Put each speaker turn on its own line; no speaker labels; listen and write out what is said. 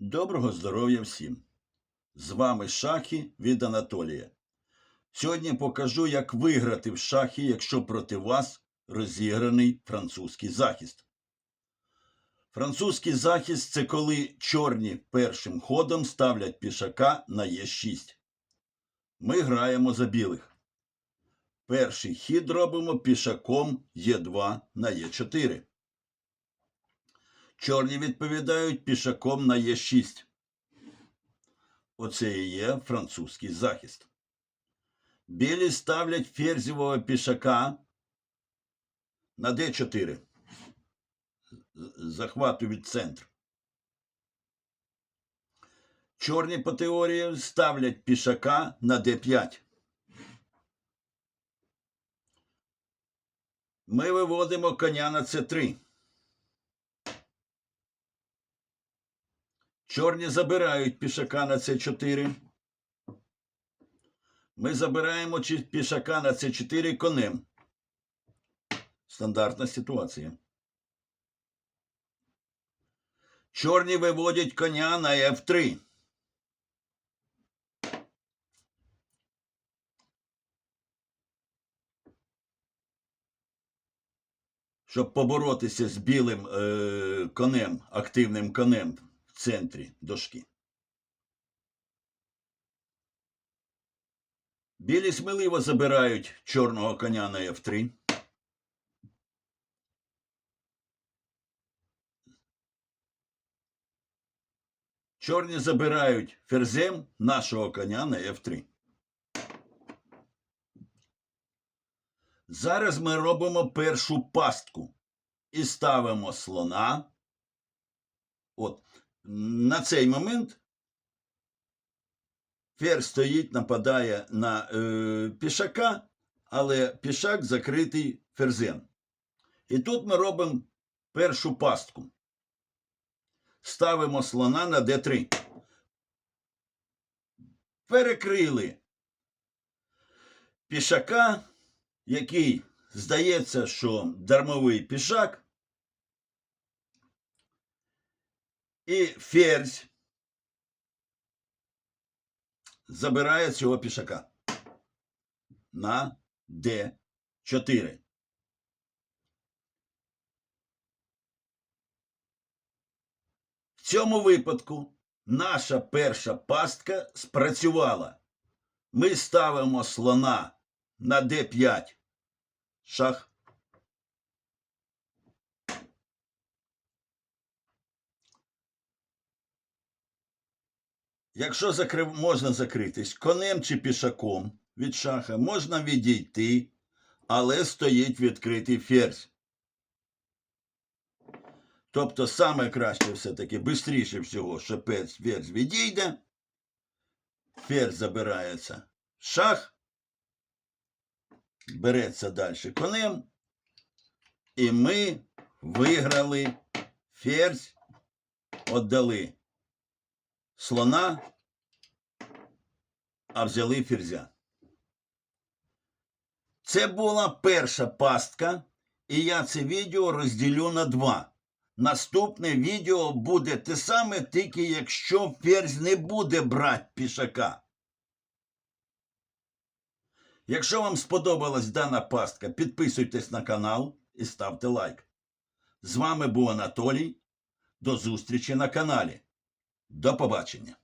Доброго здоров'я всім! З вами шахи від Анатолія. Сьогодні покажу, як виграти в шахи, якщо проти вас розіграний французький захист. Французький захист це коли чорні першим ходом ставлять пішака на Е6. Ми граємо за білих. Перший хід робимо пішаком Е2 на Е4. Чорні відповідають пішаком на Е6. Оце і є французький захист. Білі ставлять ферзівого пішака на Д4. Захвату від центру. Чорні по теорії ставлять пішака на Д5. Ми виводимо коня на С3. Чорні забирають пішака на С4. Ми забираємо пішака на С4 конем. Стандартна ситуація. Чорні виводять коня на F3. Щоб поборотися з білим е, конем, активним конем центрі дошки. Білі сміливо забирають чорного коня на F3. Чорні забирають ферзем нашого коня на F3. Зараз ми робимо першу пастку і ставимо слона. От на цей момент ферзь стоїть, нападає на е, пішака, але пішак закритий ферзем. І тут ми робимо першу пастку. Ставимо слона на d3. Перекрили пішака, який здається, що дармовий пішак. І ферзь забирає цього пішака на d4. В цьому випадку наша перша пастка спрацювала. Ми ставимо слона на d5. Шах. Якщо закрив, можна закритись конем чи пішаком від шаха, можна відійти, але стоїть відкритий ферзь. Тобто саме краще все-таки, швидше всього, що ферзь, відійде, ферзь забирається шах, береться далі конем, і ми виграли ферзь, віддали слона, а взяли ферзя. Це була перша пастка, і я це відео розділю на два. Наступне відео буде те саме, тільки якщо ферзь не буде брати пішака. Якщо вам сподобалась дана пастка, підписуйтесь на канал і ставте лайк. З вами був Анатолій. До зустрічі на каналі. До побачення.